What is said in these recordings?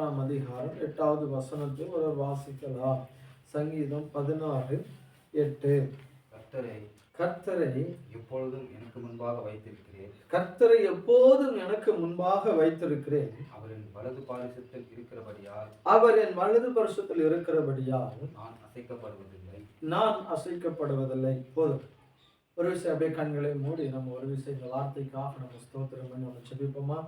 பதினாறாம் அதிகாரம் எட்டாவது வசனத்தை ஒரு வாசிக்கலாம். சங்கீதம் பதினாறு எட்டு. கர்த்தரை கர்த்தரை எப்பொழுதும் எனக்கு முன்பாக வைத்திருக்கிறேன். கர்த்தரை எப்போதும் எனக்கு முன்பாக வைத்திருக்கிறேன். அவரின் வலது பாரிசத்தில் இருக்கிறபடியால் அவர் என் வலது பரிசுத்தில் இருக்கிறபடியால் நான் அசைக்கப்படுவதில்லை. நான் அசைக்கப்படுவதில்லை. போதும். ஒரு விஷயம் அப்படியே கண்களை மூடி நம்ம ஒரு விஷயம் இந்த வார்த்தைக்காக நம்ம ஸ்தோத்திரம் பண்ணி நம்ம செபிப்போமா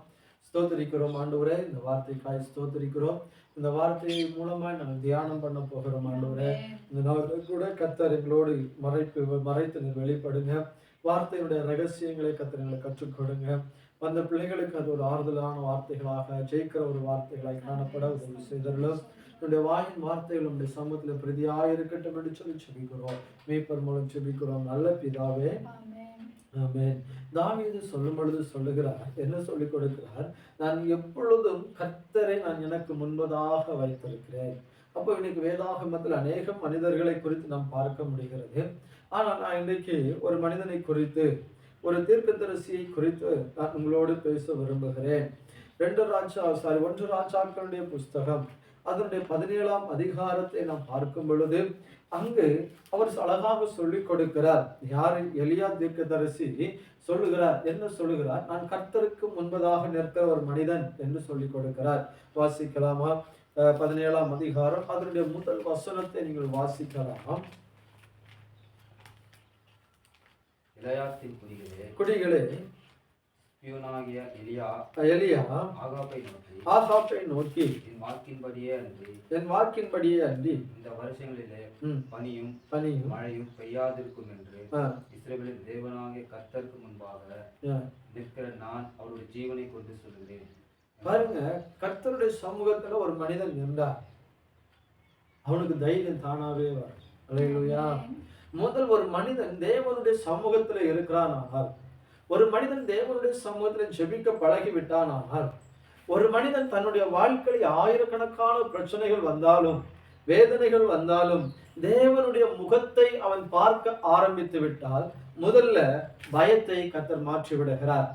ஸ்தோத்தரிக்கிறோம் ஆண்டவரே. இந்த வார்த்தைக்காய் ஸ்தோத்தரிக்கிறோம். இந்த வார்த்தை மூலமாக நாங்கள் தியானம் பண்ண போகிறோம் ஆண்டவரே. இந்த நாளில் கூட கத்தர் எங்களோடு மறைப்பு மறைத்து வெளிப்படுங்க. வார்த்தையுடைய ரகசியங்களை கத்தர் எங்களை கற்றுக் கொடுங்க. வந்த பிள்ளைகளுக்கு அது ஒரு ஆறுதலான வார்த்தைகளாக ஜெயிக்கிற ஒரு வார்த்தைகளாய் காணப்பட உதவி செய்தர்களும் என்னுடைய வாயின் வார்த்தைகள் நம்முடைய சமூகத்தில் பிரதியாக இருக்கட்டும் என்று சொல்லி செபிக்கிறோம். மீப்பர் மூலம் செபிக்கிறோம். நல்ல பிதாவே. தாவீது சொல்லும் பொழுது சொல்லுகிறார் என்ன சொல்லிக் கொடுக்கிறார்? நான் எப்பொழுதும் கர்த்தரை நான் எனக்கு முன்பதாக வைத்திருக்கிறேன். அப்போ இன்னைக்கு வேதாகமத்தில் அநேக மனிதர்களை குறித்து நாம் பார்க்க முடிகிறது. ஆனால் நான் இன்றைக்கு ஒரு மனிதனை குறித்து ஒரு தீர்க்கதரிசியை குறித்து நான் உங்களோடு பேச விரும்புகிறேன். ரெண்டு ராஜா சாரி ஒன்று ராஜாக்களுடைய புஸ்தகம். அதனுடைய பதினேழாம் அதிகாரத்தை நாம் பார்க்கும் பொழுது அங்கு அவர் அழகாக சொல்லிக் கொடுக்கிறார். யாரு எலியா தீர்க்கதரிசி சொல்லுகிறார் என்ன சொல்லுகிறார். நான் கர்த்தருக்கு முன்பதாக நிற்கிற ஒரு மனிதன் என்று சொல்லிக் கொடுக்கிறார். வாசிக்கலாமா? பதினேழாம் அதிகாரம் அதனுடைய முதல் வசனத்தை நீங்கள் வாசிக்கலாம். குடிகளே பியூனாகிய எலியா எலியா. ஆகாப்பை நோக்கி ஆகாப்பை நோக்கி என் வாக்கின்படியே அன்றி என் வாக்கின்படியே அன்றி இந்த வருஷங்களிலே ம், பனியும் பனியும் மழையும் பெய்யாதிருக்கும் என்று ஆ, இஸ்ரவேலின் தேவனாகிய கர்த்தருக்கு முன்பாக ஆ. நிற்கிற நான் அவருடைய ஜீவனை கொண்டு சொல்கிறேன் பாருங்க கர்த்தருடைய சமூகத்துல ஒரு மனிதன் இருந்தார் அவனுக்கு தைரியம் தானாவே வரும். அல்லேலூயா முதல் ஒரு மனிதன் தேவனுடைய சமூகத்துல இருக்கிறானால் ஒரு மனிதன் தேவனுடைய சமூகத்தில் ஜெபிக்க பழகிவிட்டானால் ஒரு மனிதன் தன்னுடைய வாழ்க்கையில் ஆயிரக்கணக்கான பிரச்சனைகள் வந்தாலும் வேதனைகள் வந்தாலும் தேவனுடைய முகத்தை அவன் பார்க்க ஆரம்பித்து விட்டால் முதல்ல பயத்தை கத்தர் மாற்றி விடுகிறார்.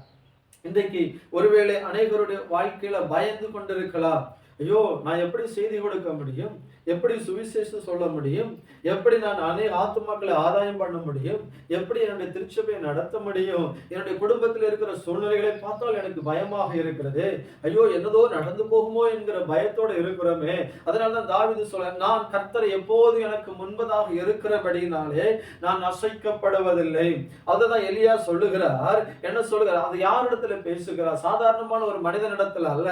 இன்றைக்கு ஒருவேளை அநேகருடைய வாழ்க்கையில பயந்து கொண்டிருக்கலாம். ஐயோ நான் எப்படி செய்தி கொடுக்க முடியும்? எப்படி சுவிசேஷம் சொல்ல முடியும்? எப்படி நான் அநேக ஆத்துமாக்களை ஆதாயம் பண்ண முடியும்? எப்படி என்னுடைய திருச்சபையை நடத்த முடியும்? என்னுடைய குடும்பத்தில் இருக்கிற சூழ்நிலைகளை பார்த்தால் எனக்கு பயமாக இருக்கிறது. ஐயோ என்னதோ நடந்து போகுமோ என்கிற பயத்தோட இருக்கிறோமே. அதனால தான் தாவிது சொல்ல நான் கர்த்தரை எப்போது எனக்கு முன்பதாக இருக்கிறபடினாலே நான் அசைக்கப்படுவதில்லை. அதுதான் எலியா சொல்லுகிறார். என்ன சொல்லுகிறார்? அது யாரிடத்துல பேசுகிறார்? சாதாரணமான ஒரு மனிதனிடத்துல அல்ல.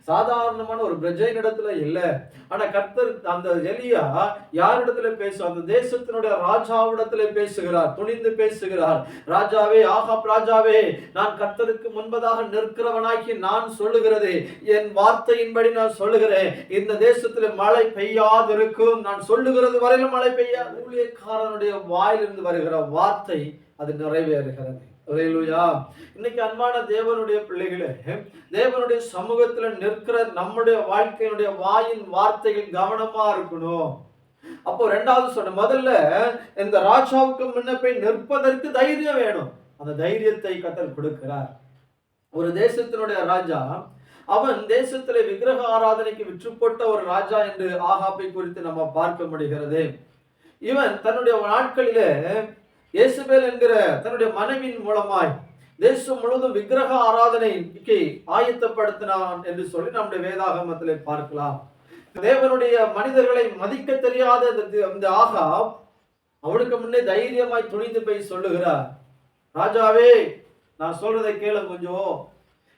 சாதாரணமான ஒரு பிரஜைனிடத்துல இல்ல. ஆனா கர்த்தர் அந்த எலியா யாரிடத்துல பேசு அந்த தேசத்தினுடைய ராஜாவிடத்துல பேசுகிறார் துணிந்து பேசுகிறார். ராஜாவே ஆகாப் ராஜாவே நான் கர்த்தருக்கு முன்பதாக நிற்கிறவனாக்கி நான் சொல்லுகிறது. என் வார்த்தையின்படி நான் சொல்லுகிறேன். இந்த தேசத்துல மழை பெய்யாதிருக்கும். நான் சொல்லுகிறது வரையிலும் மழை பெய்யாது. ஊழியக்காரனுடைய வாயிலிருந்து வருகிற வார்த்தை அது நிறைவேறுகிறது. இன்னைக்கு அன்பான தேவனுடைய பிள்ளைகளே தேவனுடைய சமூகத்துல நிற்கிற நம்முடைய வாழ்க்கையினுடைய வாயின் வார்த்தைகள் கவனமா இருக்கணும். அப்போ ரெண்டாவது சொன்ன முதல்ல இந்த ராஜாவுக்கு முன்ன போய் நிற்பதற்கு தைரியம் வேணும். அந்த தைரியத்தை கத்தல் கொடுக்கிறார். ஒரு தேசத்தினுடைய ராஜா அவன் தேசத்திலே விக்கிரக ஆராதனைக்கு விற்றுப்பட்ட ஒரு ராஜா என்று ஆகாப்பை குறித்து நம்ம பார்க்க முடிகிறது. இவன் தன்னுடைய நாட்களிலே இயேசுபேல் என்கிற தன்னுடைய மனைவியின் மூலமாய் தேசம் முழுவதும் விக்கிரக ஆராதனைக்கு ஆயத்தப்படுத்தினான் என்று சொல்லி நம்முடைய வேதாகமத்தில் பார்க்கலாம். தேவனுடைய மனிதர்களை மதிக்க தெரியாத இந்த- ஆகா ஆகாப் அவனுக்கு முன்னே தைரியமாய் துணிந்து போய் சொல்லுகிறார். ராஜாவே நான் சொல்றதை கேளு கொஞ்சம்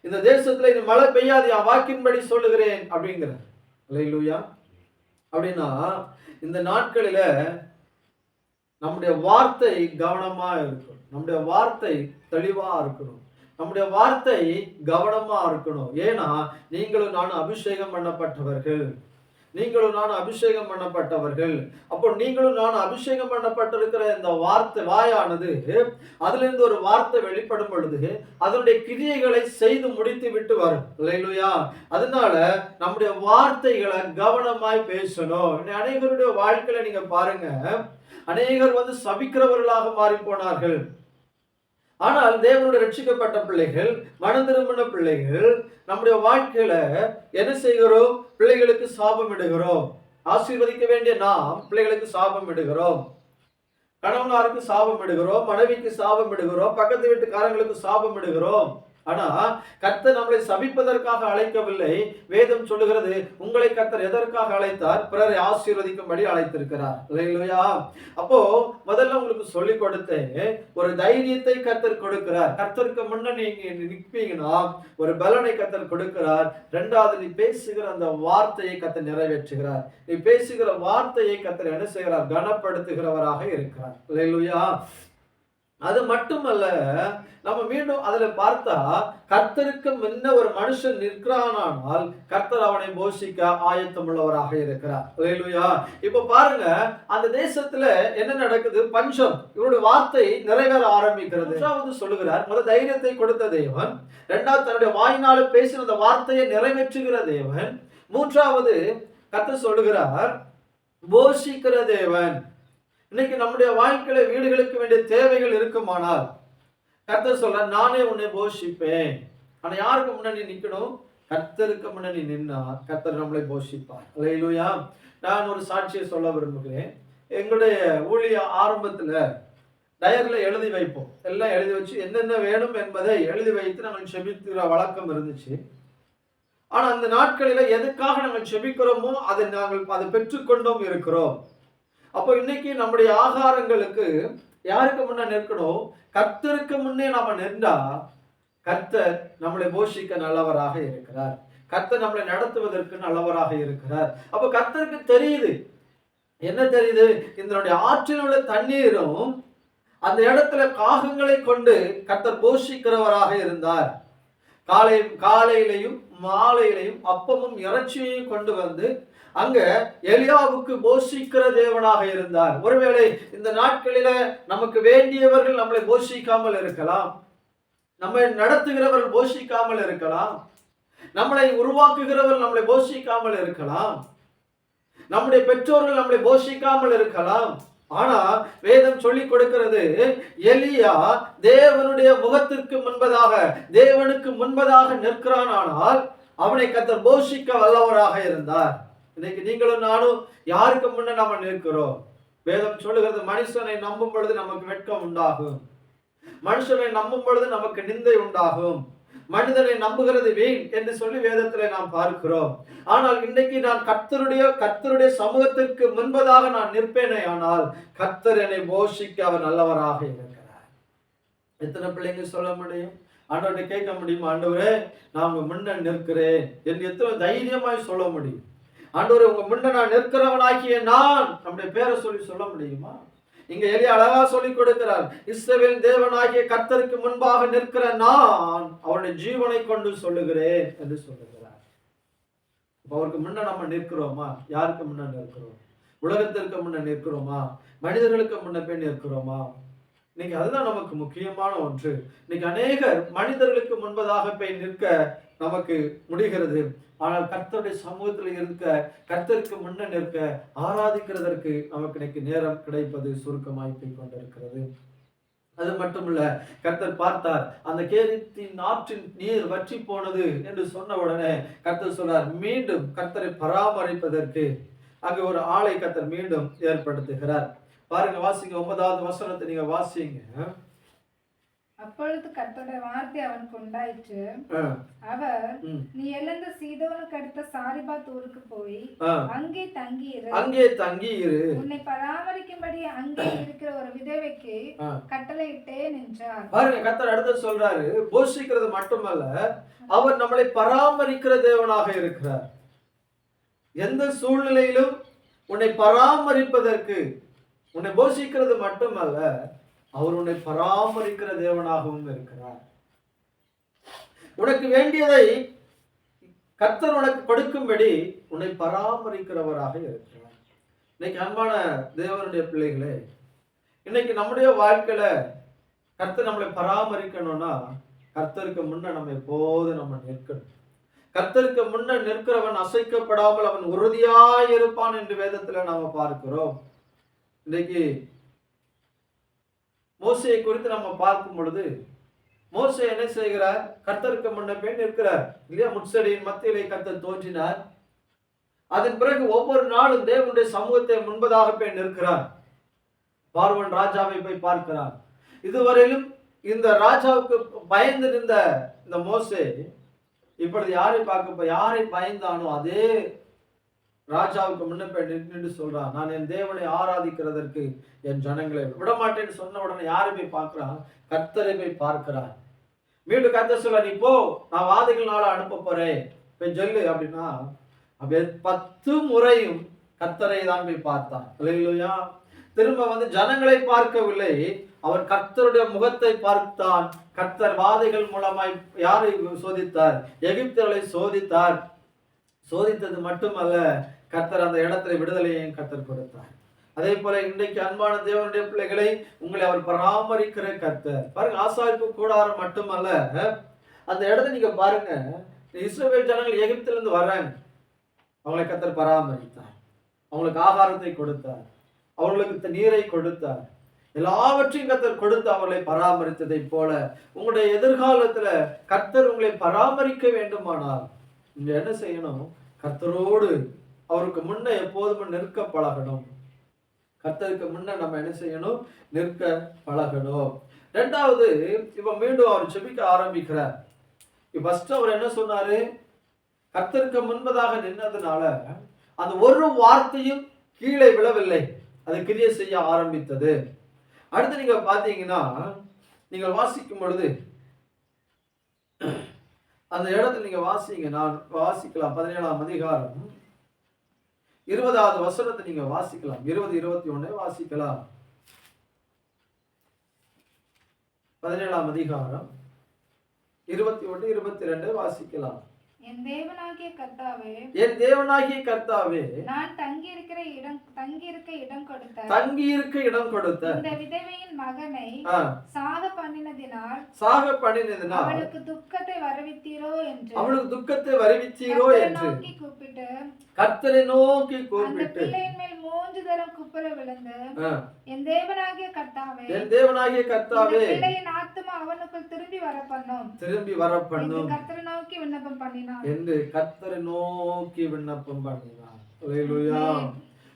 இந்த தேசத்துல இது மழை பெய்யாது என் வாக்கின்படி சொல்லுகிறேன் அப்படிங்கிறார். அல்லேலூயா. அப்படின்னா இந்த நாட்களில நம்முடைய வார்த்தை கவனமா இருக்கணும். நம்முடைய வார்த்தை தெளிவா இருக்கணும். நம்முடைய வார்த்தை கவனமா இருக்கணும். ஏன்னா நீங்களும் நானும் அபிஷேகம் பண்ணப்பட்டவர்கள். நீங்களும் நானும் அபிஷேகம் பண்ணப்பட்டவர்கள். அப்போ நீங்களும் நானும் அபிஷேகம் பண்ணப்பட்டிருக்கிற இந்த வார்த்தை வாயானது அதுல இருந்து ஒரு வார்த்தை வெளிப்படும் பொழுது அதனுடைய கிரியைகளை செய்து முடித்து விட்டு வரும். இல்லையா அதனால நம்முடைய வார்த்தைகளை கவனமாய் பேசணும். அனைவருடைய வாழ்க்கையில நீங்க பாருங்க அநேகர் வந்து சபிக்கிறவர்களாக மாறி போனார்கள். ஆனால் தேவனுடைய ரட்சிக்கப்பட்ட பிள்ளைகள் மனம் திரும்பின பிள்ளைகள் நம்முடைய வாழ்க்கையில என்ன செய்கிறோம்? பிள்ளைகளுக்கு சாபம் இடுகிறோம். ஆசீர்வதிக்க வேண்டிய நாம் பிள்ளைகளுக்கு சாபம் இடுகிறோம். கணவனாருக்கு சாபம் இடுகிறோம் மனைவிக்கு சாபம் இடுகிறோம் பக்கத்து வீட்டுக்காரங்களுக்கு சாபம் இடுகிறோம். ஆனா கர்த்தர் நம்மளை சபிப்பதற்காக அழைக்கவில்லை. வேதம் சொல்லுகிறது உங்களை கர்த்தர் எதற்காக அழைத்தார்? பிறரை ஆசீர்வதிக்கும்படி அழைத்திருக்கிறார். இல்லையா அப்போ முதல்ல உங்களுக்கு சொல்லி கொடுத்து ஒரு தைரியத்தை கர்த்தர் கொடுக்கிறார். கர்த்தருக்கு முன்ன நீங்க நிற்பீங்கன்னா ஒரு பலனை கர்த்தர் கொடுக்கிறார். ரெண்டாவது நீ பேசுகிற அந்த வார்த்தையை கர்த்தர் நிறைவேற்றுகிறார். நீ பேசுகிற வார்த்தையை கர்த்தர் என்ன செய்கிறார்? கனப்படுத்துகிறவராக இருக்கிறார். இல்லையா அது மட்டுமல்ல நம்ம மீண்டும் அதுல பார்த்தா கர்த்தருக்கு முன்ன ஒரு மனுஷன் நிற்கிறானால் கர்த்தர் அவனை போஷிக்க ஆயத்தம் உள்ளவராக இருக்கிறார் இப்ப பாருங்க அந்த தேசத்துல என்ன நடக்குது? பஞ்சம். இவருடைய வார்த்தை நிறைவேற ஆரம்பிக்கிறது. மூன்றாவது சொல்லுகிறார் முதல் தைரியத்தை கொடுத்த தேவன் இரண்டாவது தன்னுடைய வாயினால பேசின அந்த வார்த்தையை நிறைவேற்றுகிற தேவன் மூன்றாவது கர்த்தர் சொல்லுகிறார் போஷிக்கிற தேவன். இன்னைக்கு நம்முடைய வாழ்க்கையில வீடுகளுக்கு வேண்டிய தேவைகள் இருக்குமானால் கர்த்தர் சொல்ற நானே உன்னை போஷிப்பேன். ஆனா யாருக்கு முன்னாடி நிக்கணும்? கர்த்தருக்கு முன்னாடி நின்னா கர்த்தர் நம்மளை போஷிப்பார். அல்லேலூயா நான் ஒரு சாட்சியை சொல்ல விரும்புகிறேன். எங்களுடைய ஊழிய ஆரம்பத்துல டயர்ல எழுதி வைப்போம். எல்லாம் எழுதி வச்சு என்னென்ன வேணும் என்பதை எழுதி வைத்து நாங்கள் செபிக்கிற வழக்கம் இருந்துச்சு. ஆனா அந்த நாட்களில எதுக்காக நாங்கள் செபிக்கிறோமோ அதை நாங்கள் அதை பெற்றுக்கொண்டோம் இருக்கிறோம். அப்போ இன்னைக்கு நம்முடைய ஆகாரங்களுக்கு யாருக்கு முன்னே நிற்கணும்? கர்த்தருக்கு முன்னே நாம நின்றா கர்த்தர் நம்மளை போஷிக்க நல்லவராக இருக்கிறார். கர்த்தர் நம்மளை நடத்துவதற்கு நல்லவராக இருக்கிறார். அப்போ கர்த்தருக்கு தெரியுது. என்ன தெரியுது? இதனுடைய ஆற்றில் உள்ள தண்ணீரும் அந்த இடத்துல காகங்களை கொண்டு கர்த்தர் போஷிக்கிறவராக இருந்தார். காலை காலையிலையும் மாலையிலையும் அப்பமும் இறைச்சியையும் கொண்டு வந்து அங்க எலியாவுக்கு போஷிக்கிற தேவனாக இருந்தார். ஒருவேளை இந்த நாட்களில நமக்கு வேண்டியவர்கள் நம்மளை போஷிக்காமல் இருக்கலாம். நம்மை நடத்துகிறவர்கள் போஷிக்காமல் இருக்கலாம். நம்மளை உருவாக்குகிறவர்கள் நம்மளை போஷிக்காமல் இருக்கலாம். நம்முடைய பெற்றோர்கள் நம்மளை போஷிக்காமல் இருக்கலாம். ஆனா வேதம் சொல்லி கொடுக்கிறது எலியா தேவனுடைய முகத்திற்கு முன்பதாக தேவனுக்கு முன்பதாக நிற்கிறான் ஆனால் அவனை கத்தர் போஷிக்க வல்லவராக இருந்தார். இன்னைக்கு நீங்களும் நானும் யாருக்கு முன்ன நம்ம நிற்கிறோம். வேதம் சொல்லுகிறது மனுஷனை நம்பும் பொழுது நமக்கு வெட்கம் உண்டாகும். மனுஷனை நம்பும் பொழுது நமக்கு நிந்தை உண்டாகும். மனிதனை நம்புகிறது வீண் என்று சொல்லி வேதத்திலே நாம் பார்க்கிறோம். ஆனால் இன்னைக்கு நான் கர்த்தருடைய கர்த்தருடைய சமூகத்திற்கு முன்பதாக நான் நிற்பேனே ஆனால் கர்த்தர் என்னை போஷிக்க அவர் நல்லவராக இருக்கிறார். எத்தனை பிள்ளைங்க சொல்ல முடியும்? ஆண்டவர்கிட்ட கேட்க முடியுமா? ஆண்டவரே நான் உங்க முன்ன நிற்கிறேன் என்று எத்தனை தைரியமாய் சொல்ல முடியும்? ஆண்டவரே உங்க முன்ன நான் நிற்கிறவனாகிய நான் நம்முடைய பேரை சொல்லி சொல்ல முடியுமா? இங்க எளிய அழகா சொல்லி கொடுக்கிறார் இஸ்ரவேல் தேவனாகிய கர்த்தருக்கு முன்பாக நிற்கிற நான் அவருடைய ஜீவனை கொண்டு சொல்லுகிறேன் என்று சொல்லுகிறார். அவருக்கு முன்ன நம்ம நிற்கிறோமா? யாருக்கு முன்ன நிற்கிறோம்? உலகத்திற்கு முன்ன நிற்கிறோமா? மனிதர்களுக்கு முன்ன போய் நிற்கிறோமா? இன்னைக்கு அதுதான் நமக்கு முக்கியமான ஒன்று. இன்னைக்கு அநேகர் மனிதர்களுக்கு முன்பதாக போய் நிற்க நமக்கு முடிகிறது. ஆனால் கர்த்தருடைய சமூகத்தில் இருக்க கர்த்தருக்கு முன்ன நிற்க ஆராதிக்கிறதற்கு நமக்கு இன்னைக்கு நேரம் கிடைப்பது சுருக்கமாய் போய் கொண்டிருக்கிறது. அது மட்டுமல்ல கர்த்தர் பார்த்தார் அந்த கேரித்தின் ஆற்றின் நீர் வற்றி போனது என்று சொன்ன உடனே கர்த்தர் சொன்னார் மீண்டும் கர்த்தரை பராமரிப்பதற்கு. அங்கு ஒரு ஆளை கர்த்தர் மீண்டும் ஏற்படுத்துகிறார். பாருங்க வாசிங்க ஒன்பதாவது வசனத்தை நீங்க வாசிங்க. அப்பொழுது கர்த்தருடைய வார்த்தை அவனுக்கு உண்டாயிற்று. அவர் நீ எழுந்து சீதோனுக்கு அடுத்த சாரிபாத் ஊருக்கு போய். அங்கே தங்கியிரு. அங்கே தங்கி இரு உன்னை பராமரிக்கும்படி அங்கே இருக்கிற ஒரு விதவைக்கு ஆ. கட்டளையிட்டேன் என்றார். பாருங்க கர்த்தர் அடுத்து சொல்றாரு. போஷிக்கிறது மட்டுமல்ல அவர் நம்மளை பராமரிக்கிற தேவனாக இருக்கிறார். எந்த சூழ்நிலையிலும் உன்னை பராமரிப்பதற்கு உன்னை போஷிக்கிறது மட்டுமல்ல அவர் உன்னை பராமரிக்கிற தேவனாகவும் இருக்கிறார். உனக்கு வேண்டியதை கர்த்தர் உனக்கு கொடுக்கும்படி உன்னை பராமரிக்கிறவராக இருக்கிறார். இன்னைக்கு அன்பான தேவனுடைய பிள்ளைகளே இன்னைக்கு நம்முடைய வாழ்க்கையில கர்த்தர் நம்மளை பராமரிக்கணும்னா கர்த்தருக்கு முன்ன நம்ம எப்போதும் நம்ம நிற்கணும். கர்த்தருக்கு முன்ன நிற்கிறவன் அசைக்கப்படாமல் அவன் உறுதியாய் இருப்பான் என்று வேதத்துல நாம பார்க்கிறோம். இன்னைக்கு மோசையை குறித்து நம்ம பார்க்கும் பொழுது மோசை என்ன செய்கிறார்? கர்த்தருக்கு முன்ன பெண் இருக்கிறார் இல்லையா? முட்செடியின் மத்தியிலே கர்த்தர் தோன்றினார். அதன் பிறகு ஒவ்வொரு நாளும் தேவனுடைய சமூகத்தை முன்பதாக போய் நிற்கிறார். பார்வன் ராஜாவை போய் பார்க்கிறார். இதுவரையிலும் இந்த ராஜாவுக்கு பயந்து நின்ற இந்த மோசே இப்பொழுது யாரை பார்க்க யாரை பயந்தானோ அதே ராஜாவுக்கு முன்னே போய் நின்று சொல்றான் நான் என் தேவனை ஆராதிக்கிறதற்கு என் ஜனங்களை விடமாட்டேன்னு சொன்ன உடனே யாரை போய் பார்க்கிறான் கர்த்தரை போய் பார்க்கிறான் மீண்டும் கர்த்தர் சொல்ல நீ போ நான் வாதிகள் நாள அனுப்ப போறேன். போய் சொல்லு அப்படின்னா அப்படியே பத்து முறையும் கர்த்தரை தான் போய் பார்த்தான். இல்லையா திரும்ப வந்து ஜனங்களை பார்க்கவில்லை. அவர் கர்த்தருடைய முகத்தை பார்த்தான். கர்த்தர் வாதைகள் மூலமாய் யாரை சோதித்தார்? எகிப்தர்களை சோதித்தார். சோதித்தது மட்டுமல்ல கர்த்தர் அந்த இடத்துல விடுதலையையும் கர்த்தர் கொடுத்தார். அதே போல இன்றைக்கு அன்பான தேவனுடைய பிள்ளைகளை உங்களை அவர் பராமரிக்கிற கர்த்தர். பாருங்க ஆசாரிப்பு கூடாரம் மட்டுமல்ல அந்த இடத்த நீங்க பாருங்க. இஸ்ரவேல் ஜனங்கள் எகிப்திலிருந்து வர்றாங்க அவங்களை கத்தர் பராமரித்தார். அவங்களுக்கு ஆகாரத்தை கொடுத்தார். அவர்களுக்கு நீரை கொடுத்தார். எல்லாவற்றையும் கத்தர் கொடுத்து அவர்களை பராமரித்ததை போல உங்களுடைய எதிர்காலத்துல கர்த்தர் உங்களை பராமரிக்க வேண்டுமானால் நீங்க என்ன செய்யணும்? கர்த்தரோடு அவருக்கு முன்ன எப்போதுமே நிற்க பழகணும். கர்த்தருக்கு முன்ன நம்ம என்ன செய்யணும்? நிற்க பழகணும். ரெண்டாவது இப்ப மீண்டும் அவர் செபிக்க ஆரம்பிக்கிறார். ஃபர்ஸ்ட் அவர் என்ன சொன்னாரு? கர்த்தருக்கு முன்பதாக நின்னதுனால அந்த ஒரு வார்த்தையும் கீழே விழவில்லை. அது கிரியை செய்ய ஆரம்பித்தது. அடுத்து நீங்க பாத்தீங்கன்னா நீங்கள் வாசிக்கும் பொழுது அந்த இடத்துல நீங்க வாசிங்க. நான் வாசிக்கலாம். பதினேழாம் அதிகாரம். இருபதாவது வசனத்தை நீங்க வாசிக்கலாம். இருபது இருபத்தி ஒண்ணு வாசிக்கலாம். பதினேழாம் அதிகாரம். இருபத்தி ஒன்று இருபத்தி ரெண்டு வாசிக்கலாம். என் தேவனாகிய கர்த்தாவே என் தேவனாகிய கர்த்தாவே நான் தங்கி இருக்கிற இடம் தங்கி இருக்க இடம் கொடுத்த தங்கி இருக்க இடம் கொடுத்த. இந்த விதவையின் மகனை சாக பண்ணினதினால் சாக பண்ணினதுனா அவளுக்கு துக்கத்தை வரவித்தீரோ என்று அவளுக்கு துக்கத்தை வருவிச்சீரோ கர்த்தரை என்று நோக்கி கூப்பிட்டு கர்த்தரை நோக்கி கூப்பிட்டு. பிள்ளையின் மேல் மூன்று தரம் குப்புற விழுந்து என் தேவனாகிய கர்த்தாவே என் தேவனாகிய கர்த்தாவே பிள்ளையின் ஆத்துமா அவனுக்குள் திரும்பி வர பண்ணும் திரும்பி வர பண்ணும் கர்த்தரை நோக்கி விண்ணப்பம் பண்ணினான். என்று கர்த்தரை நோக்கி விண்ணப்பம் அல்லேலூயா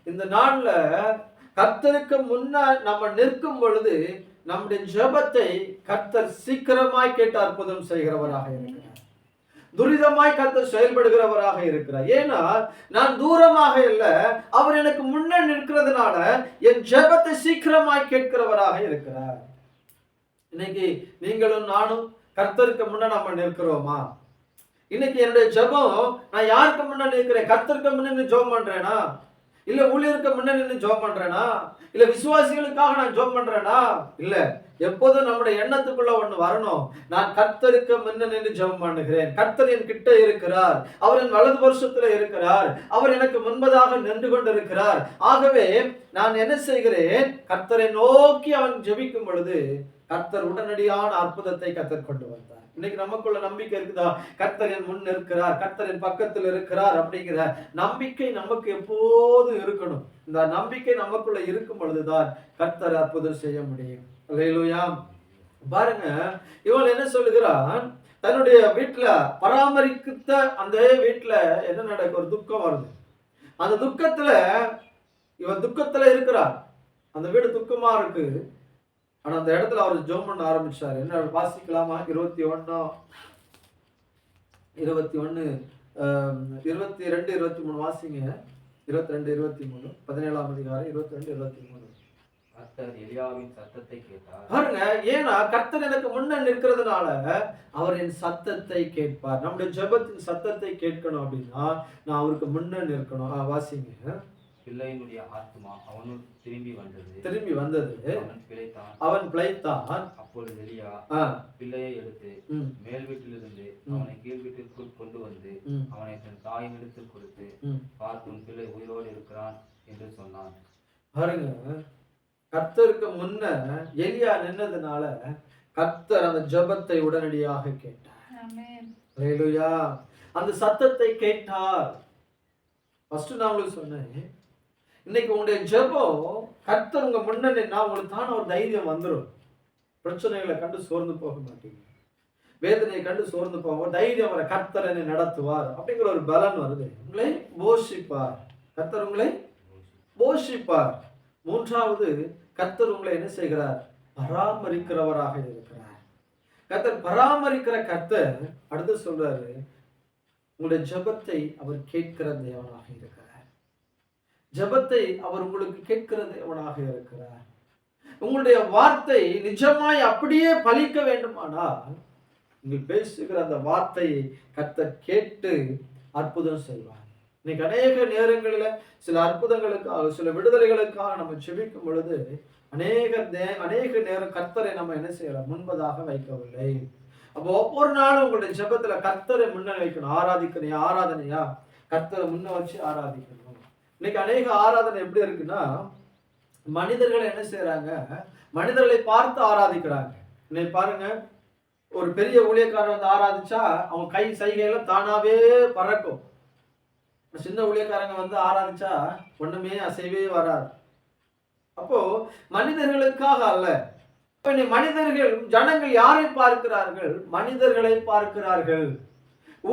இந்த நாள்ல கர்த்தருக்கு முன்ன நம்ம நிற்கும் பொழுது நம்முடைய ஜெபத்தை கர்த்தர் சீக்கிரமாய் கேட்டு அற்புதம் செய்கிறவராக இருக்கிறார். துரிதமாய் கர்த்தர் செயல்படுகிறவராக இருக்கிறார். ஏன்னா நான் தூரமாக இல்ல அவர் எனக்கு முன்ன நிற்கிறதுனால என் ஜெபத்தை சீக்கிரமாய் கேட்கிறவராக இருக்கிறார். இன்னைக்கு நீங்களும் நானும் கர்த்தருக்கு முன்ன நம்ம நிற்கிறோமா? இன்னைக்கு என்னுடைய ஜெபம் நான் யாருக்கு முன்ன நிற்கிறேன்? கர்த்தருக்கு முன்ன ஜெபம் பண்றேனா? இல்ல ஊழியருக்கு முன்ன நின்று ஜோப் பண்றேனா? இல்ல விசுவாசிகளுக்காக நான் ஜோப் பண்றேனா? இல்ல எப்போதும் நம்முடைய எண்ணத்துக்குள்ள ஒண்ணு வரணும். நான் கர்த்தருக்கு முன்ன நின்று ஜெபம் பண்ணுகிறேன். கர்த்தர் என் கிட்ட இருக்கிறார். அவர் என் வலது வருஷத்துல இருக்கிறார். அவர் எனக்கு முன்பதாக நின்று கொண்டிருக்கிறார். ஆகவே நான் என்ன செய்கிறேன்? கர்த்தரை நோக்கி அவன் ஜெபிக்கும் பொழுது கர்த்தர் உடனடியான அற்புதத்தை கர்த்தர் கொண்டு வந்தார். இன்னைக்கு நமக்குள்ள நம்பிக்கை இருக்குதா? கர்த்தரன் முன் இருக்கிறார் கர்த்தரன் பக்கத்தில் இருக்கிறார் அப்படிங்கிற நம்பிக்கை நமக்கு எப்போதும் இருக்கணும். இந்த நம்பிக்கை நமக்குள்ள இருக்கும் பொழுதுதான் கர்த்தர் அற்புதம் செய்ய முடியும். அல்லேலூயா. பாருங்க இவன் என்ன சொல்லுகிறான்? தன்னுடைய வீட்டுல பராமரிக்கத்த அந்த வீட்டுல என்ன நடக்கும் ஒரு துக்கம் வருது. அந்த துக்கத்துல இவன் துக்கத்துல இருக்கிறான். அந்த வீடு துக்கமா இருக்கு. ஆனா அந்த இடத்துல அவர் ஜோம் பண்ண ஆரம்பிச்சார். என்ன வாசிக்கலாமா? இருபத்தி ஒண்ணா இருபத்தி ஆம், இருபத்தி ரெண்டு இருபத்தி மூணு வாசிங்க. இருபத்தி ரெண்டு இருபத்தி மூணு பதினேழாம் அதிகாரம் இருபத்தி ரெண்டு இருபத்தி மூணு. பாருங்க ஏன்னா கர்த்தர் எனக்கு முன்ன நிற்கிறதுனால அவர் என் சத்தத்தை கேட்பார். நம்முடைய ஜெபத்தின் சத்தத்தை கேட்கணும் அப்படின்னா நான் அவருக்கு முன்ன நிற்கணும். வாசிங்க. பிள்ளையினுடைய ஆத்மா அவனுள் திரும்பி வந்தது. திரும்பி வந்தது. அவன் பிழைத்தான். அவன் பிழைத்தான். அப்பொழுது எலியா பிள்ளையை எடுத்து மேல் வீட்டிலிருந்து. அவனை கீழ் வீட்டிற்குள் கொண்டு வந்து அவனை தன் தாயின் எடுத்துக் கொடுத்து ம். பார்த்தும் பிள்ளை உயிரோடு இருக்கிறான் என்று சொன்னான். பாருங்க கர்த்தருக்கு முன்ன எலியா நின்னதுனால கர்த்தர் அந்த ஜெபத்தை உடனடியாக கேட்டார். அந்த சத்தத்தை கேட்டார். ஃபர்ஸ்ட் நான் உங்களுக்கு சொன்னேன் இன்னைக்கு உங்களுடைய ஜெபம் கர்த்தர் உங்க முன்னணி நான் உங்களுக்கு தானே ஒரு தைரியம் வந்துடும் பிரச்சனைகளை கண்டு சோர்ந்து போக மாட்டீங்க. வேதனையை கண்டு சோர்ந்து போக தைரியம் வர கர்த்தர் என்னை நடத்துவார் அப்படிங்கிற ஒரு பலன் வருது. உங்களை போஷிப்பார். கர்த்தர் உங்களை போஷிப்பார். மூன்றாவது கர்த்தர் உங்களை என்ன செய்கிறார்? பராமரிக்கிறவராக இருக்கிறார். கர்த்தர் பராமரிக்கிற கர்த்தர் அடுத்து சொல்றாரு உங்களுடைய ஜெபத்தை அவர் கேட்கிற தேவனாக இருக்கிறார். ஜெபத்தை அவர் உங்களுக்கு கேட்கிற தேவனாக இருக்கிறார். உங்களுடைய வார்த்தை நிஜமாய் அப்படியே பலிக்க வேண்டுமானால் நீங்கள் பேசுகிற அந்த வார்த்தையை கர்த்தர் கேட்டு அற்புதம் செய்வார். இன்னைக்கு அநேக நேரங்களில் சில அற்புதங்களுக்காக சில விடுதலைகளுக்காக நம்ம செபிக்கும் பொழுது அநேக நே அநேக நேரம் கர்த்தரை நம்ம என்ன செய்யலாம் முன்பதாக வைக்கவில்லை. அப்போ ஒவ்வொரு நாளும் உங்களுடைய ஜெபத்துல கர்த்தரை முன்ன வைக்கணும். ஆராதிக்கணையா ஆராதனையா? கர்த்தரை முன்ன வச்சு ஆராதிக்கணும். இன்னைக்கு அநேக ஆராதனை எப்படி இருக்குன்னா மனிதர்கள் என்ன செய்யறாங்க மனிதர்களை பார்த்து ஆராதிக்கிறாங்க. இன்னைக்கு பாருங்க ஒரு பெரிய ஊழியக்காரர் வந்து ஆராதிச்சா அவங்க கை சைகையில தானாவே பறக்கும். சின்ன ஊழியக்காரங்க வந்து ஆராதிச்சா ஒண்ணுமே அசைவே வராது. அப்போ மனிதர்களுக்காக அல்ல. மனிதர்கள் ஜனங்கள் யாரை பார்க்கிறார்கள்? மனிதர்களை பார்க்கிறார்கள்.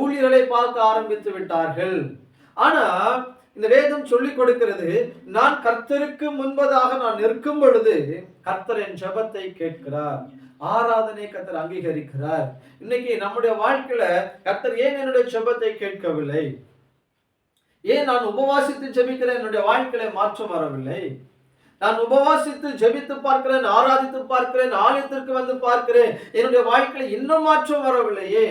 ஊழியர்களை பார்க்க ஆரம்பித்து விட்டார்கள். ஆனா இந்த வேதம் சொல்லிக் கொடுக்கிறது நான் கர்த்தருக்கு முன்பதாக நான் நிற்கும் பொழுது கர்த்தர் என் ஜபத்தை கேட்கிறார். ஆராதனை கர்த்தர் அங்கீகரிக்கிறார். இன்னைக்கு நம்முடைய வாழ்க்கையில கர்த்தர் ஏன் என்னுடைய ஜபத்தை கேட்கவில்லை? ஏன் நான் உபவாசித்து ஜெபிக்கிறேன்? என்னுடைய வாழ்க்கையில மாற்றம் வரவில்லை. நான் உபவாசித்து ஜபித்து பார்க்கிறேன் ஆராதித்து பார்க்கிறேன் ஆலயத்திற்கு வந்து பார்க்கிறேன். என்னுடைய வாழ்க்கையில இன்னும் மாற்றம் வரவில்லையே.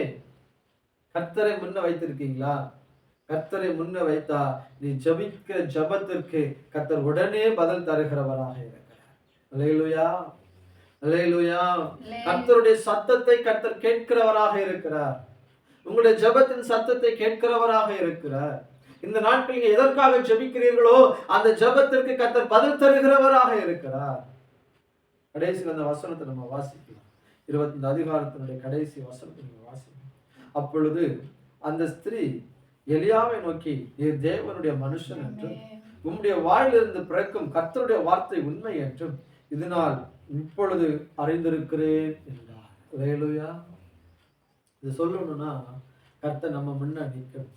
கர்த்தரை முன்ன வைத்திருக்கீங்களா? கர்த்தரை முன்ன வைத்தா நீ ஜபிக்கிற ஜபத்திற்கு கர்த்தர் உடனே பதில் தருகிறவராக இருக்கிறார். அலையலுயா அலையலுயா கர்த்தருடைய சத்தத்தை கர்த்தர் கேட்கிறவராக இருக்கிறார். உங்களுடைய ஜெபத்தின் சத்தத்தை கேட்கிறவராக இருக்கிறார். இந்த நாட்கள் நீங்க எதற்காக ஜெபிக்கிறீர்களோ அந்த ஜெபத்திற்கு கர்த்தர் பதில் தருகிறவராக இருக்கிறார். கடைசியில் அந்த வசனத்தை நம்ம வாசிக்கலாம். இருபத்தி அதிகாரத்தினுடைய கடைசி வசனத்தை நம்ம வாசிக்கலாம். அப்பொழுது அந்த ஸ்திரீ எலியாவை நோக்கி நீர் தேவனுடைய மனுஷன் என்றும் உம்முடைய வாயிலிருந்து பிறக்கும் கர்த்தருடைய வார்த்தை உண்மை என்றும் இதனால் இப்பொழுது அறிந்திருக்கிறேன் என்றார். வேலுயா இது சொல்லணும்னா கர்த்தர் நம்ம முன்ன நிற்கணும்.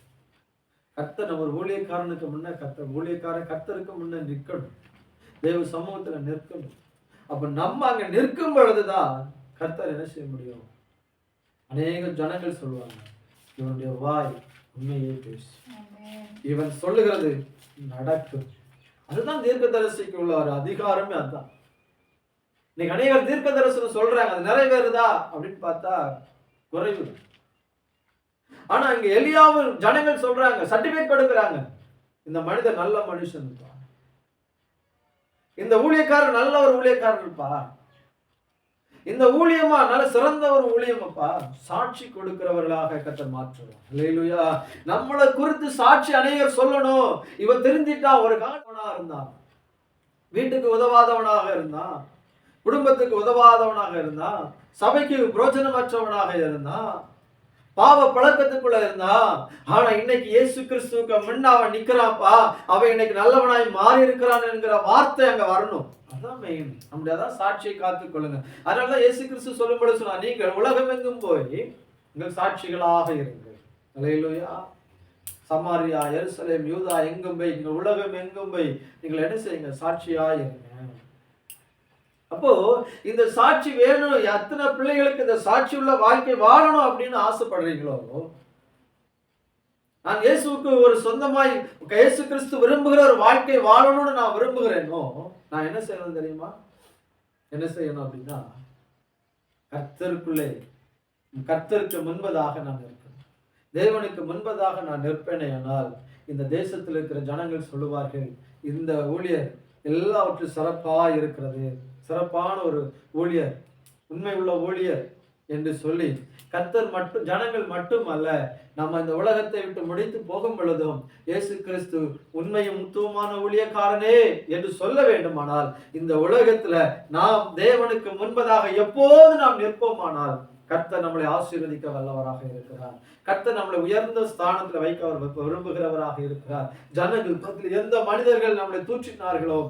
கர்த்தர் நம்ம ஒரு ஊழியக்காரனுக்கு முன்ன கர்த்தர் ஊழியக்காரன் கர்த்தருக்கு முன்ன நிற்கணும். தேவ சமூகத்துல நிற்கணும். அப்ப நம்ம அங்க நிற்கும் பொழுதுதான் கர்த்தர் என்ன செய்ய முடியும்? அநேக ஜனங்கள் சொல்லுவாங்க இவனுடைய வாய் உண்மையை பேசு இவன் சொல்லுகிறது நடக்கும் அதுதான் தீர்க்கதரிசிக்கு உள்ள ஒரு அதிகாரமே அதுதான். இன்னைக்கு அநேகர் தீர்க்க தரிசனம் சொல்றாங்க அது நிறைவேறுதா? அப்படின்னு பார்த்தா குறைவு. ஆனா இங்க எலியாவும் ஜனங்கள் சொல்றாங்க சர்டிபிகேட் கொடுக்குறாங்க. இந்த மனிதர் நல்ல மனுஷன் இந்த ஊழியக்காரர் நல்ல ஒரு ஊழியக்காரர் இருப்பா இந்த ஊழியமா? நல்ல சிறந்த ஒரு ஊழியமப்பா. சாட்சி கொடுக்கிறவர்களாக கத்தர் மாற்றுவோம் அல்லேலூயா நம்மளை குறித்து சாட்சி அநேகர் சொல்லணும். இவன் தெரிஞ்சிட்டா ஒரு காலவனா இருந்தான். வீட்டுக்கு உதவாதவனாக இருந்தான். குடும்பத்துக்கு உதவாதவனாக இருந்தான். சபைக்கு புரோஜனமற்றவனாக இருந்தான். பாவ பழக்கத்துக்குள்ள இருந்தா ஆனா இன்னைக்கு இயேசு கிறிஸ்துவுக்கு முன்ன அவன் நிக்கிறாப்பா அவன் இன்னைக்கு நல்லவனாய் மாறி இருக்கிறான் என்கிற வார்த்தை அங்க வரணும். அதான் மெயின் நம்முடைய அதான் சாட்சியை காத்துக் கொள்ளுங்க. அதனாலதான் இயேசு கிறிஸ்து சொல்லும்போது சொன்னா நீங்கள் உலகம் எங்கும் போய் உங்கள் சாட்சிகளாக இருங்கள். அலையிலோயா சமாரியா எருசலேம் யூதா எங்கும் போய் நீங்கள் உலகம் எங்கும் போய் நீங்கள் என்ன செய்யுங்க சாட்சியா இருங்க அப்போ இந்த சாட்சி வேணும். எத்தனை பிள்ளைகளுக்கு இந்த சாட்சி உள்ள வாழ்க்கை வாழணும் அப்படின்னு ஆசைப்படுறீங்களோ? நான் இயேசுவுக்கு ஒரு சொந்தமாய் இயேசு கிறிஸ்து விரும்புகிற ஒரு வாழ்க்கை வாழணும்னு நான் விரும்புகிறேனோ? நான் என்ன செய்யணும் தெரியுமா? என்ன செய்யணும் அப்படின்னா கர்த்தருக்குள்ளே கர்த்தருக்கு முன்பதாக நான் நிற்கணும். தேவனுக்கு முன்பதாக நான் நிற்பேனே ஆனால் இந்த தேசத்தில் இருக்கிற ஜனங்கள் சொல்லுவார்கள் இந்த ஊழியர் எல்லாவற்றும் சிறப்பாக இருக்கிறது. சிறப்பான ஒரு ஊழியர் உண்மை உள்ள ஊழியர் என்று சொல்லி கர்த்தர் மட்டும் ஜனங்கள் மட்டும் அல்ல நம்ம இந்த உலகத்தை விட்டு முடித்து போகும் பொழுதும் இயேசு கிறிஸ்து உண்மையும் முத்துவமான ஊழியக்காரனே என்று சொல்ல வேண்டுமானால் இந்த உலகத்துல நாம் தேவனுக்கு முன்பதாக எப்போது நாம் நிற்போமானால் கர்த்தர் நம்மளை ஆசீர்வதிக்க வல்லவராக இருக்கிறார். கர்த்தர் நம்மளை உயர்ந்த ஸ்தானத்துல வைக்க விரும்புகிறவராக இருக்கிறார். ஜனங்கள் எந்த மனிதர்கள் நம்மளை தூற்றினார்களோ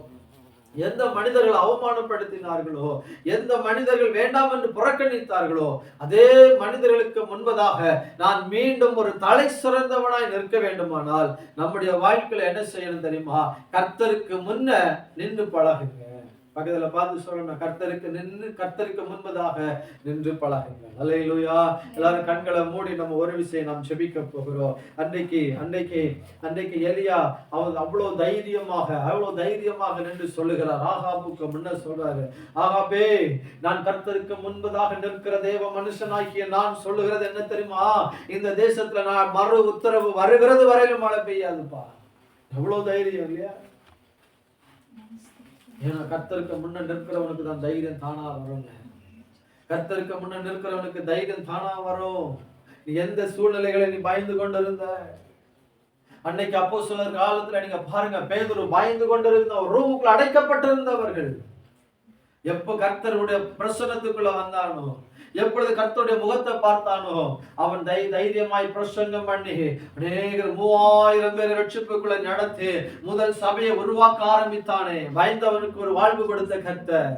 எந்த மனிதர்கள் அவமானப்படுத்தினார்களோ எந்த மனிதர்கள் வேண்டாம் என்று புறக்கணித்தார்களோ அதே மனிதர்களுக்கு முன்பதாக நான் மீண்டும் ஒரு தலை சிறந்தவனாய் நிற்க வேண்டுமானால் நம்முடைய வாழ்க்கையில என்ன செய்யணும் தெரியுமா? கர்த்தருக்கு முன்ன நின்று பழகுங்க பக்கத்துல பார்த்து சொல்லணும். கர்த்தருக்கு நின்று கர்த்தருக்கு முன்பதாக நின்று பழகுங்கள். அல்லேலூயா எல்லாரும் கண்களை மூடி நம்ம ஒரு விஷயம் நாம் செபிக்க போகிறோம். அன்னைக்கு அன்னைக்கு அன்னைக்கு எலியா அவன் அவ்வளவு தைரியமாக அவ்வளவு தைரியமாக நின்று சொல்லுகிறார். ஆகாபுக்கு முன்ன சொல்றாரு. ஆகாபே நான் கர்த்தருக்கு முன்பதாக நிற்கிற தேவ மனுஷனாகிய நான் சொல்லுகிறது என்ன தெரியுமா? இந்த தேசத்துல நான் மறு உத்தரவு வருகிறது வரையிலும் மழை பெய்யாதுப்பா. எவ்வளவு தைரியம் இல்லையா? ஏன்னா கத்தருக்கு முன்ன நிற்கிறவனுக்கு தான் தைரியம் தானா வருங்க. கத்தருக்கு முன்ன நிற்கிறவனுக்கு தைரியம் தானா வரும். நீ எந்த சூழ்நிலைகளை நீ பயந்து கொண்டிருந்த? அன்னைக்கு அப்போ சிலர் காலத்துல நீங்க பாருங்க பேதுரு பயந்து கொண்டிருந்த இருந்த ரூமுக்குள்ள அடைக்கப்பட்டிருந்தவர்கள். எப்ப கர்த்தருடைய பிரசனத்துக்குள்ள வந்தானோ எப்பொழுது கர்த்தருடைய முகத்தை பார்த்தானோ அவன் தை தைரியமாய் பிரசங்கம் பண்ணி அநேகர் மூவாயிரம் பேர் ரட்சிப்புக்குள்ள நடத்தி முதல் சபையை உருவாக்க ஆரம்பித்தானே. பயந்தவனுக்கு ஒரு வாழ்வு கொடுத்த கர்த்தர்.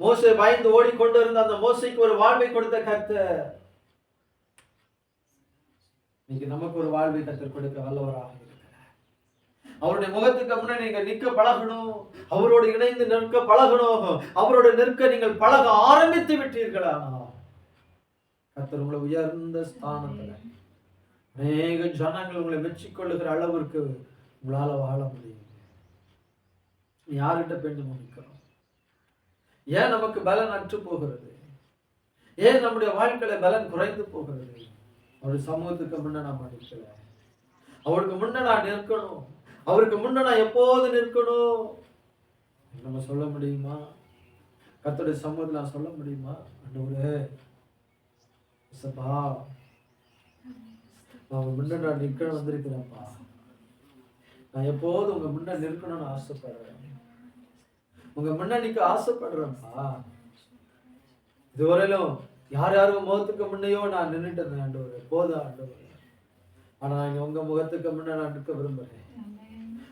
மோசை பயந்து ஓடிக்கொண்டிருந்த அந்த மோசைக்கு ஒரு வாழ்வை கொடுத்த கர்த்தர். இன்னைக்கு நமக்கு ஒரு வாழ்வை கர்த்தர் கொடுக்க வல்லவராக அவருடைய முகத்துக்கு முன்னாடி நீங்க நிற்க பழகணும். அவரோடு இணைந்து நிற்க பழகணும். அவரோடு நிற்க நீங்கள் பழக ஆரம்பித்து விட்டீர்களா? கத்தர் உங்களை உயர்ந்த ஸ்தானத்துல அநேக ஜனங்கள் உங்களை மெச்சிக்கொள்ளுகிற அளவிற்கு உங்களால வாழ முடியும் யார்கிட்ட பெண்ணு நிற்கிறோம்? ஏன் நமக்கு பலன் அற்று போகிறது? ஏன் நம்முடைய வாழ்க்கையில பலன் குறைந்து போகிறது? அவருடைய சமூகத்துக்கு முன்ன நான் நிற்கல. அவருக்கு முன்ன நான் நிற்கணும். அவருக்கு முன்ன நான் எப்போது நிற்கணும்? நம்ம சொல்ல முடியுமா? கர்த்தருடைய சமூகத்தில் நான் சொல்ல முடியுமா? ஆண்டவரே இசப்பா. நான் உங்க முன்ன நான் நிற்க வந்திருக்கிறேன்ப்பா. நான் எப்போது உங்க முன்ன நிற்கணும்னு ஆசைப்படுறேன்? உங்க முன்ன நிற்க ஆசைப்படுறேன்ப்பா. இதுவரையிலும் யார் யாரும் முகத்துக்கு முன்னையோ நான் நின்றுட்டு இருந்தேன் போதும் ஆண்டவரே. ஆனா நான் உங்க முகத்துக்கு முன்ன நான் நிற்க விரும்புறேன்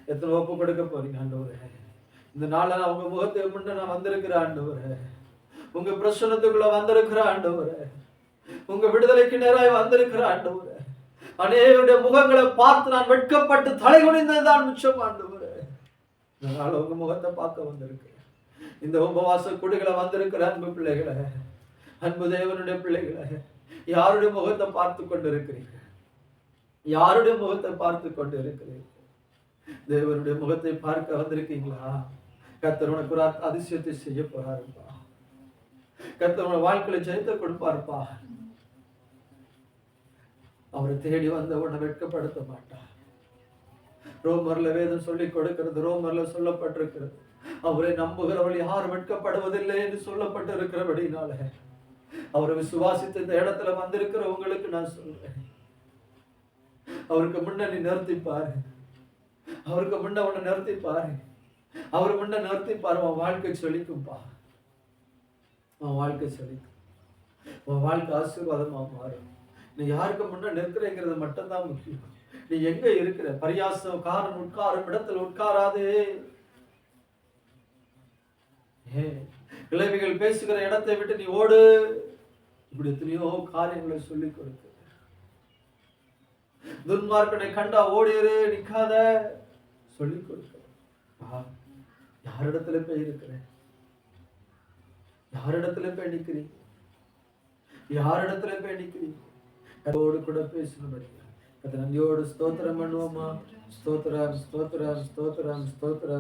எத்தனை ஒப்பு கொடுக்க போறீங்க ஆண்டவரே? இந்த நாள்ல நான் உங்க முகத்துக்கு முன்ன நான் வந்திருக்கிறேன் ஆண்டவரே. உங்க பிரசனத்துக்குள்ள வந்திருக்கிற ஆண்டவரே. உங்க விடுதலைக்கு நேராய் வந்திருக்கிற ஆண்டவரே. அநேகருடைய முகங்களை பார்த்து நான் வெட்கப்பட்டு தலை குனிந்ததுதான் மிச்சம் ஆண்டவரே. இந்த உங்க முகத்தை பார்க்க வந்திருக்கிறேன். இந்த உபவாச குடிகளை வந்திருக்கிற அன்பு பிள்ளைகளை அன்பு தேவனுடைய பிள்ளைகளை யாருடைய முகத்தை பார்த்து கொண்டு இருக்கிறீங்க யாருடைய முகத்தை பார்த்து கொண்டு இருக்கிறீர்கள் தேவனுடைய முகத்தை பார்க்க வந்திருக்கீங்களா? கர்த்தர் உனக்கு ஒரு அதிசயத்தை செய்ய போறாருப்பா. கர்த்தர் உன வாழ்க்கையில ஜெயத்தை கொடுப்பாருப்பா. அவரை தேடி வந்த உன்னை வெட்கப்படுத்த மாட்டார். ரோமர்ல வேதம் சொல்லி கொடுக்கிறது ரோமர்ல சொல்லப்பட்டிருக்கிறது. அவரை நம்புகிறவள் யார் வெட்கப்படுவதில்லை என்று சொல்லப்பட்டிருக்கிறபடினால அவரை விசுவாசித்து இந்த இடத்துல வந்திருக்கிற உங்களுக்கு நான் சொல்றேன். அவருக்கு முன்னணி நிறுத்திப்பாரு. பாரு அவருக்கு முன்ன உன்னை நிறுத்தி பாரு அவர் முன்ன நிறுத்தி பாரு உன் வாழ்க்கை சொல்லிக்கும்பா உன் வாழ்க்கை சொல்லிக்கும் உன் வாழ்க்கை ஆசீர்வாதமா மாறும். நீ யாருக்கு முன்ன நிற்கிறேங்கிறது மட்டும்தான் முக்கியம். நீ எங்க இருக்கிற? பரியாசம் காரன் உட்காரும் இடத்துல உட்காராதே. ஏன் கிழவிகள் பேசுகிற இடத்தை விட்டு நீ ஓடு. இப்படி எத்தனையோ காரியங்களை சொல்லி கொடுக்க துன்மார்க்கனை கண்டா ஓடிரு நிக்காத. சொல்லி கொடுக்கிறேன் யாரிடத்துல போய் இருக்கிறேன் யாரிடத்துல போய் நிக்கிறீங்க? யாரிடத்துல போய் நிக்கிறீங்க? கத்தோடு கூட பேசணும் கத்த நன்றியோடு ஸ்தோத்திரம் பண்ணுவோமா? ஸ்தோத்திரம் ஸ்தோத்திரம் ஸ்தோத்திரம் ஸ்தோத்திரம்.